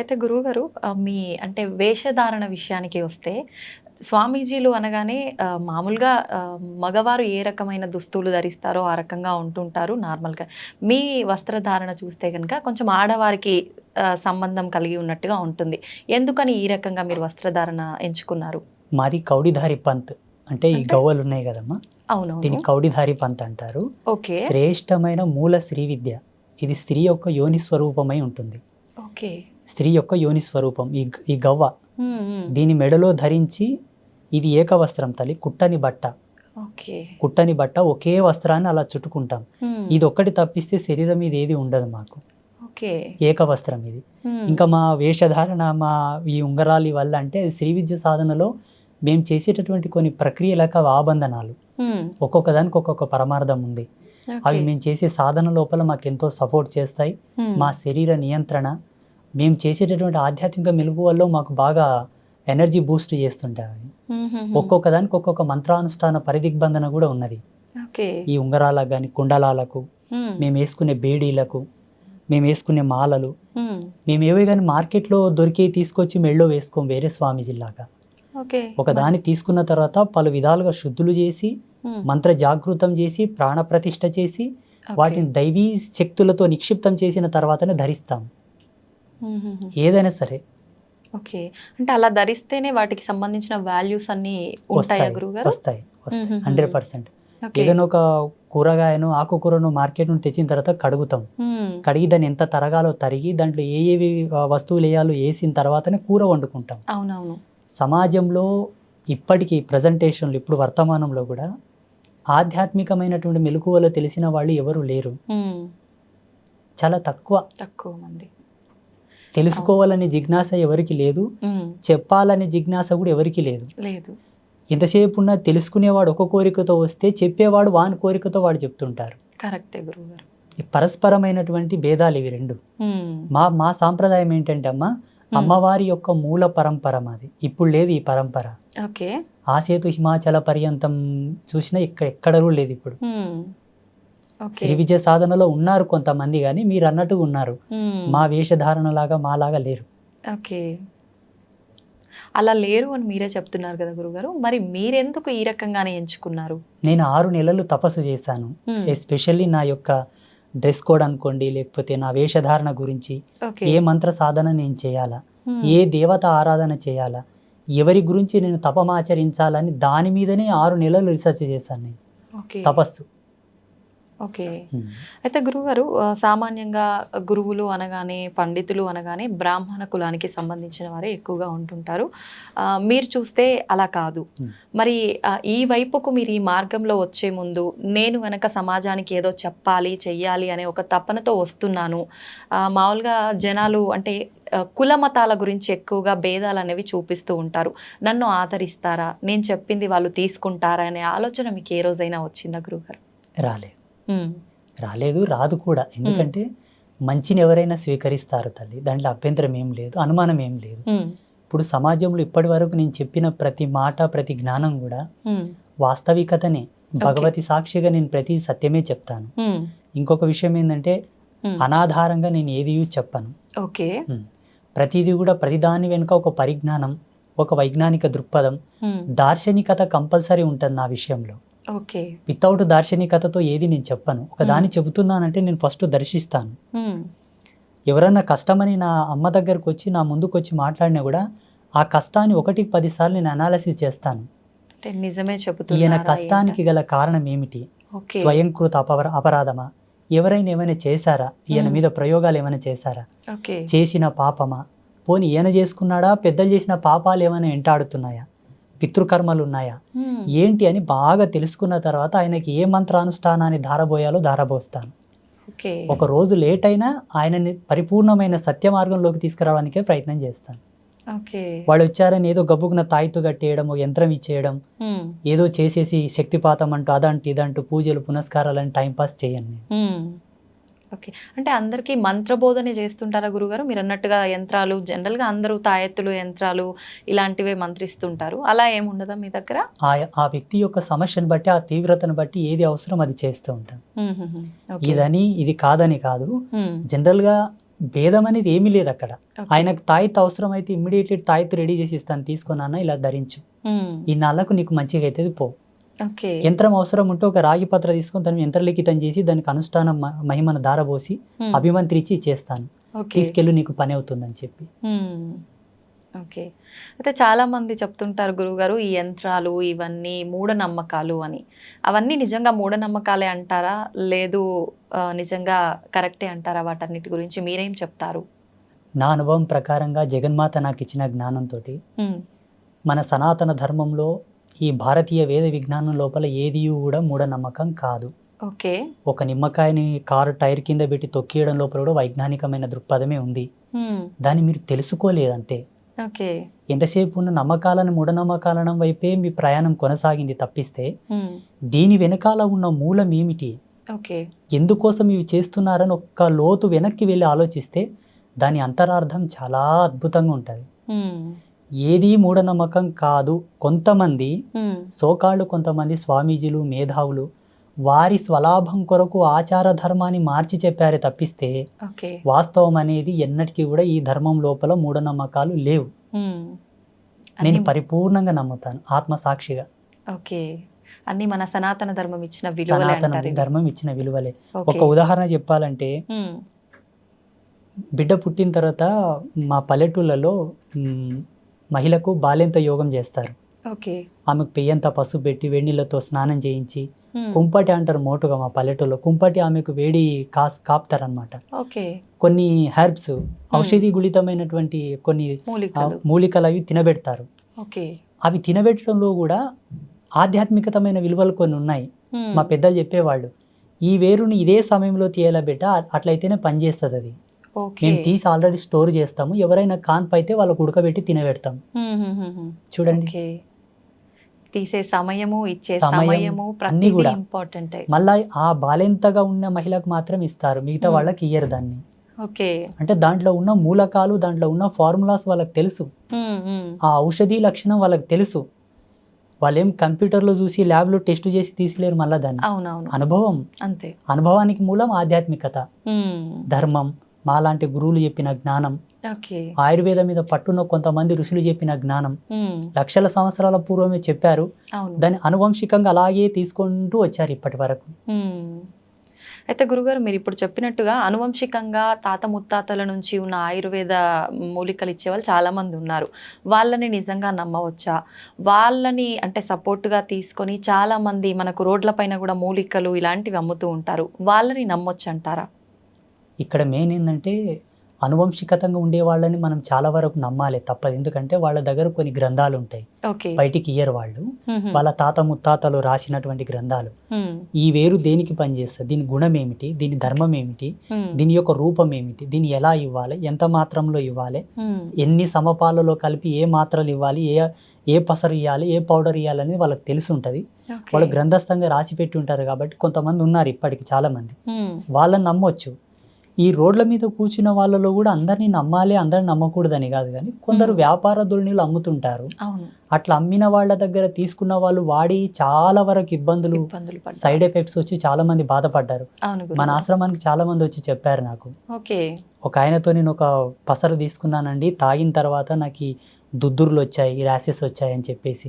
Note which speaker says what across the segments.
Speaker 1: అయితే గురువుగారు మీ అంటే వేషధారణ విషయానికి వస్తే స్వామీజీలు అనగానే మామూలుగా మగవారు ఏ రకమైన దుస్తులు ధరిస్తారో ఆ రకంగా ఉంటుంటారు నార్మల్గా. మీ వస్త్రధారణ చూస్తే కనుక కొంచెం ఆడవారికి సంబంధం కలిగి ఉన్నట్టుగా ఉంటుంది. ఎందుకని ఈ రకంగా మీరు వస్త్రధారణ ఎంచుకున్నారు?
Speaker 2: మాది కౌడిధారి పంత్. అంటే ఈ? గవ్వలు ఉన్నాయి కదమ్మా?
Speaker 1: అవునవును.
Speaker 2: దీన్ని కౌడిధారి పంత్ అంటారు.
Speaker 1: ఓకే.
Speaker 2: శ్రేష్టమైన మూల స్త్రీ విద్య. ఇది స్త్రీ యొక్క యోని స్వరూపమై ఉంటుంది.
Speaker 1: ఓకే.
Speaker 2: స్త్రీ యొక్క యోని స్వరూపం ఈ ఈ గవ్వ. దీని మెడలో ధరించి ఇది ఏకవస్త్రం తల్లి కుట్టని బట్ట. కుట్టని బట్ట ఒకే వస్త్రాన్ని అలా చుట్టుకుంటాం. ఇది ఒక్కటి తప్పిస్తే శరీరం మీద ఏది ఉండదు మాకు. ఏకవస్త్రం ఇది. ఇంకా మా వేషధారణ మా ఈ ఉంగరాలి వల్ల అంటే శ్రీ విద్య సాధనలో మేము చేసేటటువంటి కొన్ని ప్రక్రియలకు అవి ఆబంధనాలు. ఒక్కొక్క దానికి ఒక్కొక్క పరమార్థం ఉంది. అవి. మేము చేసే సాధన లోపల మాకు ఎంతో సపోర్ట్ చేస్తాయి. మా శరీర నియంత్రణ మేము చేసేటటువంటి ఆధ్యాత్మిక మెలుగువల్లో మాకు బాగా ఎనర్జీ బూస్ట్ చేస్తుంటాయి. ఒక్కొక్క దానికి ఒక్కొక్క మంత్రానుష్ఠాన పరిదిగ్బంధన కూడా ఉన్నది. ఈ ఉంగరాలకు కానీ కుండలాలకు మేము. వేసుకునే బేడీలకు మేము వేసుకునే మాలలు మేము. ఏవే కానీ మార్కెట్లో దొరికి తీసుకొచ్చి మెళ్ళో వేసుకోం వేరే స్వామీజీలాగా
Speaker 1: ఓకే.
Speaker 2: ఒక దాన్ని తీసుకున్న తర్వాత పలు విధాలుగా శుద్ధులు చేసి మంత్ర జాగృతం చేసి ప్రాణప్రతిష్ఠ చేసి
Speaker 1: ఓకే.
Speaker 2: వాటిని దైవీ శక్తులతో నిక్షిప్తం చేసిన తర్వాతనే ధరిస్తాం. ఏదైనా సరే.
Speaker 1: ఓకే. అంటే అలా ధరిస్తేనే వాటికి సంబంధించిన వాల్యూస్ అన్ని ఉంటాయా
Speaker 2: వస్తాయి వస్తాయి. Hundred percent. ఏదైనా ఒక కూరగాయను ఆకుకూరను మార్కెట్ నుండి తెచ్చిన తర్వాత కడుగుతాం. కడిగి దాన్ని ఎంత తరగాలో తరిగి దాంట్లో ఏ ఏవి వస్తువులు వేయాలో వేసిన తర్వాతనే కూర వండుకుంటాం.
Speaker 1: అవునవును.
Speaker 2: సమాజంలో ఇప్పటికీ ప్రజెంటేషన్లు ఇప్పుడు వర్తమానంలో కూడా ఆధ్యాత్మికమైనటువంటి మెలకువలు తెలిసిన వాళ్ళు ఎవరు లేరు. చాలా తక్కువ.
Speaker 1: తక్కువ మంది.
Speaker 2: తెలుసుకోవాలనే జిజ్ఞాస ఎవరికి లేదు? చెప్పాలనే జిజ్ఞాస కూడా ఎవరికి లేదు?
Speaker 1: లేదు.
Speaker 2: ఎంతసేపు ఉన్నా తెలుసుకునేవాడు ఒక కోరికతో వస్తే చెప్పేవాడు వాని కోరికతో వాడు చెప్తుంటారు.
Speaker 1: కరెక్టే గురువు గారు
Speaker 2: ఈ పరస్పరమైనటువంటి భేదాలు ఇవి రెండు. మా మా సాంప్రదాయం ఏంటంటే అమ్మ అమ్మవారి యొక్క మూల పరంపర మాది. ఇప్పుడు లేదు ఈ పరంపర.
Speaker 1: ఓకే.
Speaker 2: ఆసేతు హిమాచల పర్యంతం చూసినా ఇక్కడ ఎక్కడ కూడా లేదు ఇప్పుడు. శ్రీ విజయ సాధనలో ఉన్నారు కొంతమంది కానీ మీరు అన్నట్టుగా ఉన్నారు మా వేషధారణలాగా మాలాగా లేరు.
Speaker 1: ఓకే. అలా లేరు అని మీరే చెప్తున్నారు కదా గురుగారు. మరి మీరెందుకు ఈ రకంగానే ఎంచుకున్నారు?
Speaker 2: నేను ఆరు నెలలు తపస్సు చేశాను. ఎస్పెషల్లీ నా యొక్క డ్రెస్ కోడ్ అనుకోండి లేకపోతే నా వేషధారణ గురించి ఏ మంత్ర సాధన నేను చేయాలా? ఏ దేవత ఆరాధన చేయాలా? ఎవరి గురించి నేను తపమాచరించాలని దాని మీదనే ఆరు నెలలు రీసెర్చ్ చేశాను నేను. తపస్సు.
Speaker 1: ఓకే. అయితే గురువుగారు ఆ, సామాన్యంగా గురువులు అనగానే పండితులు అనగానే బ్రాహ్మణ కులానికి సంబంధించిన వారే ఎక్కువగా ఉంటుంటారు. మీరు చూస్తే అలా కాదు.
Speaker 2: Hmm.
Speaker 1: మరి ఈ వైపుకు మీరు ఈ మార్గంలో వచ్చే ముందు నేను వెనక సమాజానికి ఏదో చెప్పాలి చెయ్యాలి అనే ఒక తపనతో వస్తున్నాను. మామూలుగా జనాలు అంటే కుల మతాల గురించి ఎక్కువగా భేదాలు అనేవి చూపిస్తూ ఉంటారు. నన్ను ఆదరిస్తారా? నేను చెప్పింది వాళ్ళు తీసుకుంటారా? అనే ఆలోచన మీకు ఏ రోజైనా వచ్చిందా గురువుగారు?
Speaker 2: రాలేదు. రాలేదు రాదు కూడా ఎందుకంటే మంచిని ఎవరైనా స్వీకరిస్తారు తల్లి దాంట్లో అభ్యంతరం ఏం లేదు అనుమానం ఏం లేదు ఇప్పుడు సమాజంలో ఇప్పటి వరకు నేను చెప్పిన ప్రతి మాట ప్రతి జ్ఞానం కూడా. వాస్తవికతనే భగవతి సాక్షిగా నేను ప్రతి సత్యమే చెప్తాను. ఇంకొక విషయం ఏంటంటే. అనాధారంగా నేను ఏది చెప్పను
Speaker 1: ఓకే.
Speaker 2: ప్రతిదీ కూడా ప్రతిదాని వెనుక ఒక పరిజ్ఞానం ఒక వైజ్ఞానిక దృక్పథం. దార్శనికత కంపల్సరీ ఉంటుంది నా విషయంలో
Speaker 1: ఓకే.
Speaker 2: వితౌట్ దార్శనికతతో ఏది నేను చెప్పను. ఒక దాన్ని చెబుతున్నానంటే నేను ఫస్ట్ దర్శిస్తాను.
Speaker 1: మ్మ్.
Speaker 2: ఎవరన్నా కష్టమని నా అమ్మ దగ్గరకు వచ్చి నా ముందుకు వచ్చి మాట్లాడినా కూడా ఆ కష్టాన్ని ఒకటికి పదిసార్లు నేను అనాలసిస్ చేస్తాను.
Speaker 1: నిజమే
Speaker 2: ఈయన
Speaker 1: చెబుతున్నారా
Speaker 2: కష్టానికి గల కారణం ఏమిటి? స్వయంకృత అపర అపరాధమా? ఎవరైనా ఏమైనా చేశారా? ఈయన
Speaker 1: మ్మ్.
Speaker 2: మీద ప్రయోగాలు ఏమైనా చేశారా? చేసిన పాపమా? పోనీ ఈయన చేసుకున్నాడా? పెద్దలు చేసిన పాపాలు ఏమైనా వెంటాడుతున్నాయా? పితృకర్మలు ఉన్నాయా. ఏంటి అని బాగా తెలుసుకున్న తర్వాత ఆయనకి ఏ మంత్రానుష్ఠానాన్ని ధారబోయాలో ధారబోస్తాను ఒక రోజు లేట్ అయినా ఆయనని పరిపూర్ణమైన సత్య మార్గంలోకి తీసుకురావడానికే ప్రయత్నం చేస్తాను వాళ్ళు వచ్చారని ఏదో గబ్బుకున్న తాయితు కట్టేయడం యంత్రం ఇచ్చేయడం. ఏదో చేసేసి శక్తిపాతం అంటూ అదంటూ ఇదంటూ పూజలు పునస్కారాలని టైంపాస్ చేయను
Speaker 1: మ్మ్. ఓకే అంటే అందరికీ మంత్రబోధనే చేస్తుంటారా గురుగారు? మీరు అన్నట్టుగా యంత్రాలు జనరల్గా అందరూ తాయెత్తులు యంత్రాలు ఇలాంటివే మంత్రిస్తుంటారు. అలా ఏముండదా మీ దగ్గర?
Speaker 2: ఆ వ్యక్తి యొక్క సమస్యను బట్టి ఆ తీవ్రతను బట్టి ఏది అవసరం అది చేస్తూ ఉంటాను ఇదని ఇది కాదని కాదు. జనరల్గా భేదం అనేది ఏమీ లేదు అక్కడ. ఆయనకు తాయిత్ అవసరం అయితే ఇమ్మీడియట్లీ తాయిత్ రెడీ చేసి ఇస్తాను తీసుకున్నానా ఇలా ధరించు. ఈ నాళ్ళకు నీకు మంచిగా అవుతుంది పో. యంత్రం అవసరం ఉంటే ఒక రాగి పత్ర తీసుకొని దాన్ని యంత్రలిఖితం చేసి దానికి అనుష్ఠానం మహిమను దారబోసి
Speaker 1: మ్మ్.
Speaker 2: అభిమంత్రించి ఇచ్చేస్తాను
Speaker 1: ఓకే.
Speaker 2: తీసుకెళ్ళి నీకు పని అవుతుందని చెప్పి.
Speaker 1: ఓకే. అయితే చాలా మంది చెప్తుంటారు గురువుగారు ఈ యంత్రాలు ఇవన్నీ మూఢనమ్మకాలు అని. అవన్నీ నిజంగా మూఢనమ్మకాలే అంటారా? లేదు నిజంగా కరెక్టే అంటారా వాటన్నిటి గురించి? మీరేం చెప్తారు?
Speaker 2: నా అనుభవం ప్రకారంగా జగన్మాత నాకు ఇచ్చిన జ్ఞానంతో. మన సనాతన ధర్మంలో ఈ భారతీయ వేద విజ్ఞానం లోపల ఏది కూడా మూఢనమ్మకం కాదు.
Speaker 1: ఓకే.
Speaker 2: ఒక నిమ్మకాయని కారు టైర్ కింద పెట్టి తొక్కియడం లోపల కూడా వైజ్ఞానికమైన దృక్పథమే ఉంది. దాన్ని మీరు తెలుసుకోలేదంతే.
Speaker 1: ఓకే.
Speaker 2: ఎంతసేపు ఉన్న నమ్మకాలను మూఢనమ్మకాలను వైపే మీ ప్రయాణం కొనసాగింది తప్పిస్తే. దీని వెనకాల ఉన్న మూలం ఏమిటి?
Speaker 1: ఓకే.
Speaker 2: ఎందుకోసం ఇవి చేస్తున్నారని ఒక్క లోతు వెనక్కి వెళ్ళి ఆలోచిస్తే దాని అంతరార్థం చాలా అద్భుతంగా ఉంటుంది. ఏది మూఢనమ్మకం కాదు కొంతమంది. సోకాళ్ళు కొంతమంది స్వామీజీలు మేధావులు వారి స్వలాభం కొరకు ఆచార ధర్మాన్ని మార్చి చెప్పారే తప్పిస్తే వాస్తవం అనేది ఎన్నటికీ కూడా ఈ ధర్మం లోపల మూఢనమ్మకాలు లేవు. నేను పరిపూర్ణంగా నమ్ముతాను ఆత్మసాక్షిగా
Speaker 1: ఓకే అన్ని మన సనాతన ధర్మం ఇచ్చిన
Speaker 2: సనాతన. ధర్మం ఇచ్చిన విలువలే. ఒక ఉదాహరణ చెప్పాలంటే. బిడ్డ పుట్టిన తర్వాత మా పల్లెటూళ్ళలో మహిళకు బాల్యంత యోగం చేస్తారు.
Speaker 1: ఓకే.
Speaker 2: ఆమెకు పెయ్యంత పసుపు పెట్టి వేడినీళ్ళతో స్నానం చేయించి. కుంపటి అంటారు మోటుగా మా పల్లెటూళ్ళలో కుంపటి ఆమెకు వేడి కాస్ కాపుతారనమాట కొన్ని హెర్బ్స్ ఔషధి గుళితమైనటువంటి కొన్ని
Speaker 1: మూలికలు.
Speaker 2: అవి తినబెడతారు. అవి తినబెట్టడంలో కూడా ఆధ్యాత్మికతమైన విలువలు కొన్ని ఉన్నాయి. మా పెద్దలు చెప్పేవాళ్ళు ఈ వేరుని ఇదే సమయంలో తీయాల బిడ్డ? అట్లయితేనే పనిచేస్తుంది అది. మేము తీసి ఆల్రెడీ స్టోర్ చేస్తాము. ఎవరైనా కాన్పు అయితే వాళ్ళకు ఉడకబెట్టి తినబెడతాం. చూడండి.
Speaker 1: తీసే సమయము ఇచ్చే
Speaker 2: సమయం,
Speaker 1: సమయము
Speaker 2: అన్నీ కూడా.
Speaker 1: ఇంపార్టెంట్
Speaker 2: మళ్ళా ఆ బాలెంతగా ఉన్న మహిళకు మాత్రం ఇస్తారు. మిగతా
Speaker 1: Hmm.
Speaker 2: వాళ్ళకి ఇయ్యరు దాన్ని.
Speaker 1: ఓకే.
Speaker 2: అంటే దాంట్లో ఉన్న మూలకాలు దాంట్లో ఉన్న ఫార్ములాస్ వాళ్ళకి తెలుసు.
Speaker 1: మ్మ్, మ్మ్.
Speaker 2: ఆ ఔషధి లక్షణం వాళ్ళకి తెలుసు. వాళ్ళేం కంప్యూటర్లో చూసి ల్యాబ్లో టెస్ట్ చేసి తీసిలేరు మళ్ళా దాన్ని. అనుభవం.
Speaker 1: అంతే.
Speaker 2: అనుభవానికి మూలం ఆధ్యాత్మికత. ధర్మం. మాలాంటి గురువులు చెప్పిన జ్ఞానం.
Speaker 1: ఓకే.
Speaker 2: ఆయుర్వేదం మీద పట్టున్న కొంతమంది ఋషులు చెప్పిన జ్ఞానం. లక్షల సంవత్సరాల పూర్వమే చెప్పారు. దాన్ని అనువంశికంగా అలాగే తీసుకుంటూ వచ్చారు ఇప్పటి వరకు.
Speaker 1: అయితే గురుగారు మీరు ఇప్పుడు చెప్పినట్టుగా అనువంశికంగా తాత ముత్తాతల నుంచి ఉన్న ఆయుర్వేద మూలికలు ఇచ్చేవాళ్ళు చాలా మంది ఉన్నారు. వాళ్ళని నిజంగా నమ్మవచ్చా? వాళ్ళని అంటే సపోర్ట్గా తీసుకొని చాలా మంది మనకు రోడ్ల పైన కూడా మూలికలు ఇలాంటివి అమ్ముతూ ఉంటారు. వాళ్ళని నమ్మొచ్చు అంటారా
Speaker 2: ఇక్కడ మెయిన్ ఏంటంటే అనువంశికతంగా ఉండే వాళ్ళని మనం చాలా వరకు నమ్మాలి తప్పదు. ఎందుకంటే వాళ్ళ దగ్గర కొన్ని గ్రంథాలు ఉంటాయి బయటికి ఇయ్యరు వాళ్ళు. వాళ్ళ తాత ముత్తాతలు రాసినటువంటి గ్రంథాలు. ఈ వేరు దేనికి పనిచేస్తుంది? దీని గుణం ఏమిటి దీని ధర్మం ఏమిటి. దీని యొక్క రూపం ఏమిటి దీన్ని ఎలా ఇవ్వాలి? ఎంత మాత్రంలో ఇవ్వాలి. ఎన్ని సమపాలలో కలిపి ఏ మాత్రలు ఇవ్వాలి? ఏ ఏ పసరు ఇవ్వాలి ఏ పౌడర్ ఇవ్వాలి అనేది వాళ్ళకి తెలిసి ఉంటుంది. వాళ్ళు గ్రంథస్థంగా రాసి పెట్టి ఉంటారు కాబట్టి కొంతమంది ఉన్నారు ఇప్పటికి చాలా మంది. వాళ్ళని నమ్మొచ్చు. ఈ రోడ్ల మీద కూర్చున్న వాళ్ళలో కూడా అందరినీ నమ్మాలి అందరిని నమ్మకూడదని కాదు కానీ కొందరు. వ్యాపార ధోరణిలు అమ్ముతుంటారు అట్లా అమ్మిన వాళ్ళ దగ్గర తీసుకున్న వాళ్ళు వాడి చాలా వరకు ఇబ్బందులు. సైడ్ ఎఫెక్ట్స్ వచ్చి చాలా మంది బాధపడ్డారు మన. ఆశ్రమానికి చాలా మంది వచ్చి చెప్పారు నాకు ఒక ఆయనతో నేను ఒక పసరు తీసుకున్నానండి తాగిన తర్వాత నాకు దుద్దుర్లు వచ్చాయి ర్యాసెస్ వచ్చాయి అని చెప్పేసి.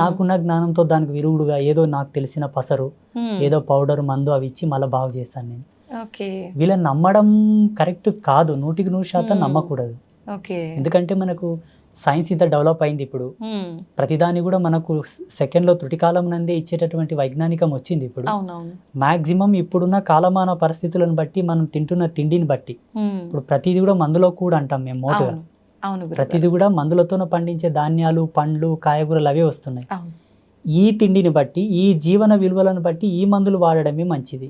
Speaker 2: నాకున్న జ్ఞానంతో దానికి విరుగుడుగా ఏదో నాకు తెలిసిన పసరు. ఏదో పౌడర్ మందు అవి ఇచ్చి మళ్ళీ బాగు చేశాను నేను వీళ్ళని నమ్మడం కరెక్ట్ కాదు. నూటికి నూరు శాతం. నమ్మకూడదు.
Speaker 1: ఓకే.
Speaker 2: ఎందుకంటే మనకు సైన్స్ ఇంత డెవలప్ అయింది ఇప్పుడు. ప్రతిదాని కూడా మనకు సెకండ్లో త్రుటికాలం నందే ఇచ్చేటటువంటి వైజ్ఞానికం వచ్చింది ఇప్పుడు. మాక్సిమం ఇప్పుడున్న కాలమాన పరిస్థితులను బట్టి మనం తింటున్న తిండిని బట్టి. ఇప్పుడు ప్రతిదీ కూడా మందులో కూడా అంటాం మేము మోటుగా. ప్రతిదీ కూడా మందులతోనే పండించే ధాన్యాలు పండ్లు కాయగూరలు అవే వస్తున్నాయి. ఈ తిండిని బట్టి ఈ జీవన విలువలను బట్టి ఈ మందులు వాడడమే మంచిది.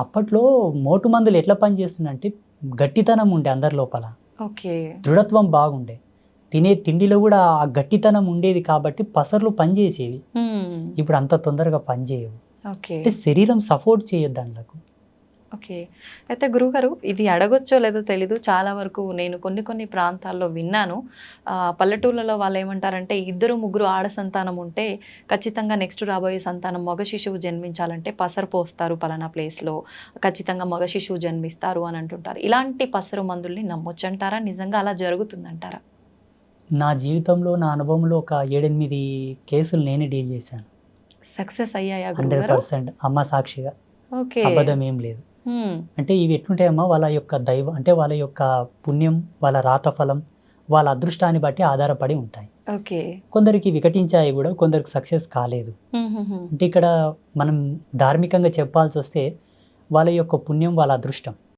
Speaker 2: అప్పట్లో మోటు మందులు ఎట్లా పనిచేస్తుందంటే గట్టితనం ఉండే అందరి లోపల.
Speaker 1: ఓకే.
Speaker 2: దృఢత్వం బాగుండే. తినే తిండిలో కూడా ఆ గట్టితనం ఉండేది కాబట్టి పసర్లు పనిచేసేవి. ఇప్పుడు అంత తొందరగా పనిచేయవు. అంటే శరీరం సపోర్ట్ చేయొద్దు దాంట్లకు.
Speaker 1: ఓకే. అయితే గురుగారు ఇది అడగొచ్చో లేదో తెలీదు. చాలా వరకు నేను కొన్ని కొన్ని ప్రాంతాల్లో విన్నాను. పల్లెటూళ్ళలో వాళ్ళు ఏమంటారంటే ఇద్దరు ముగ్గురు ఆడ సంతానం ఉంటే ఖచ్చితంగా నెక్స్ట్ రాబోయే సంతానం మగ శిశువు జన్మించాలంటే పసరు పోస్తారు పలానా ప్లేస్లో. ఖచ్చితంగా మగ శిశువు జన్మిస్తారు అని అంటుంటారు. ఇలాంటి పసరు మందుల్ని నమ్మొచ్చంటారా నిజంగా అలా జరుగుతుందంటారా?
Speaker 2: నా జీవితంలో నా అనుభవంలో ఒక ఏడెనిమిది కేసులు నేనే డీల్ చేశాను.
Speaker 1: సక్సెస్ అయ్యాయా
Speaker 2: హండ్రెడ్ పర్సెంట్. అమ్మ సాక్షిగా.
Speaker 1: ఓకే.
Speaker 2: అబద్ధం ఏం లేదు. అంటే ఇవి ఎట్లుంటాయమ్మా? వాళ్ళ యొక్క దైవ అంటే వాళ్ళ యొక్క పుణ్యం వాళ్ళ రాతఫలం వాళ్ళ అదృష్టాన్ని బట్టి ఆధారపడి ఉంటాయి.
Speaker 1: ఓకే.
Speaker 2: కొందరికి వికటించాయి కూడా కొందరికి సక్సెస్ కాలేదు. అంటే ఇక్కడ మనం ధార్మికంగా చెప్పాల్సి వస్తే వాళ్ళ యొక్క పుణ్యం వాళ్ళ అదృష్టం.